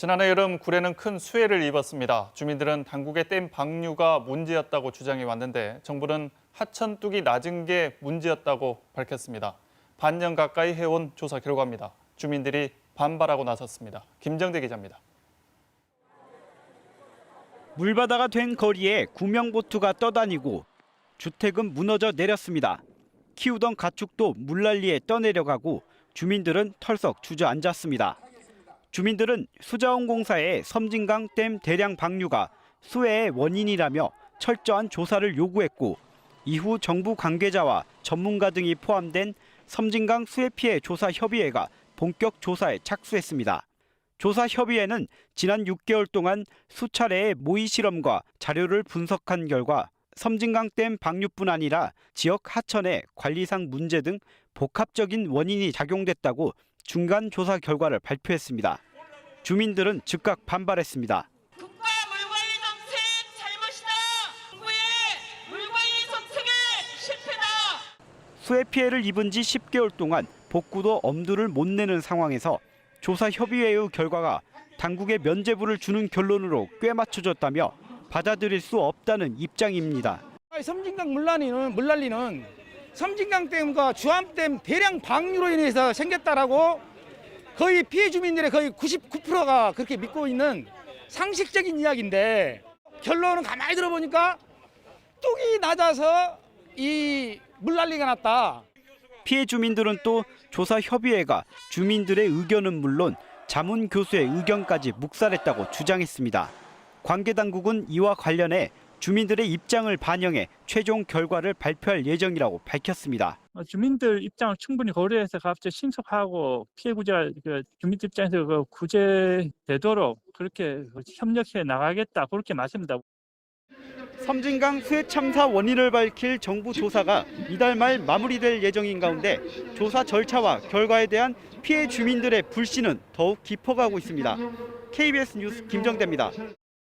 지난해 여름 구례는 큰 수해를 입었습니다. 주민들은 당국의 댐 방류가 문제였다고 주장해 왔는데 정부는 하천 뚝이 낮은 게 문제였다고 밝혔습니다. 반년 가까이 해온 조사 결과입니다. 주민들이 반발하고 나섰습니다. 김정대 기자입니다. 물바다가 된 거리에 구명보트가 떠다니고 주택은 무너져 내렸습니다. 키우던 가축도 물난리에 떠내려가고 주민들은 털썩 주저앉았습니다. 주민들은 수자원공사의 섬진강 댐 대량 방류가 수해의 원인이라며 철저한 조사를 요구했고 이후 정부 관계자와 전문가 등이 포함된 섬진강 수해 피해 조사 협의회가 본격 조사에 착수했습니다. 조사 협의회는 지난 6개월 동안 수차례의 모의 실험과 자료를 분석한 결과 섬진강 댐 방류뿐 아니라 지역 하천의 관리상 문제 등 복합적인 원인이 작용됐다고 중간 조사 결과를 발표했습니다. 주민들은 즉각 반발했습니다. 국가 물관리 정책 잘못이다. 정부의 물관리 정책의 실패다. 수해 피해를 입은 지 10개월 동안 복구도 엄두를 못 내는 상황에서 조사 협의회의 결과가 당국에 면죄부를 주는 결론으로 꽤 맞춰졌다며 받아들일 수 없다는 입장입니다. 섬진강 물난리는 물난리는 섬진강 댐과 주암댐 대량 방류로 인해서 생겼다라고 거의 피해 주민들의 거의 99%가 그렇게 믿고 있는 상식적인 이야기인데 결론은 가만히 들어보니까 뚝이 낮아서 이 물난리가 났다. 피해 주민들은 또 조사 협의회가 주민들의 의견은 물론 자문 교수의 의견까지 묵살했다고 주장했습니다. 관계 당국은 이와 관련해 주민들의 입장을 반영해 최종 결과를 발표할 예정이라고 밝혔습니다. 어, 주민들 입장을 충분히 고려해서 갑자기 신속하고 피해 구제가 그 주민들 입장에서 그 구제되도록 그렇게 협력해 나가겠다 그렇게 말씀입니다. 섬진강 수해 참사 원인을 밝힐 정부 조사가 이달 말 마무리될 예정인 가운데 조사 절차와 결과에 대한 피해 주민들의 불신은 더욱 깊어가고 있습니다. KBS 뉴스 김정대입니다.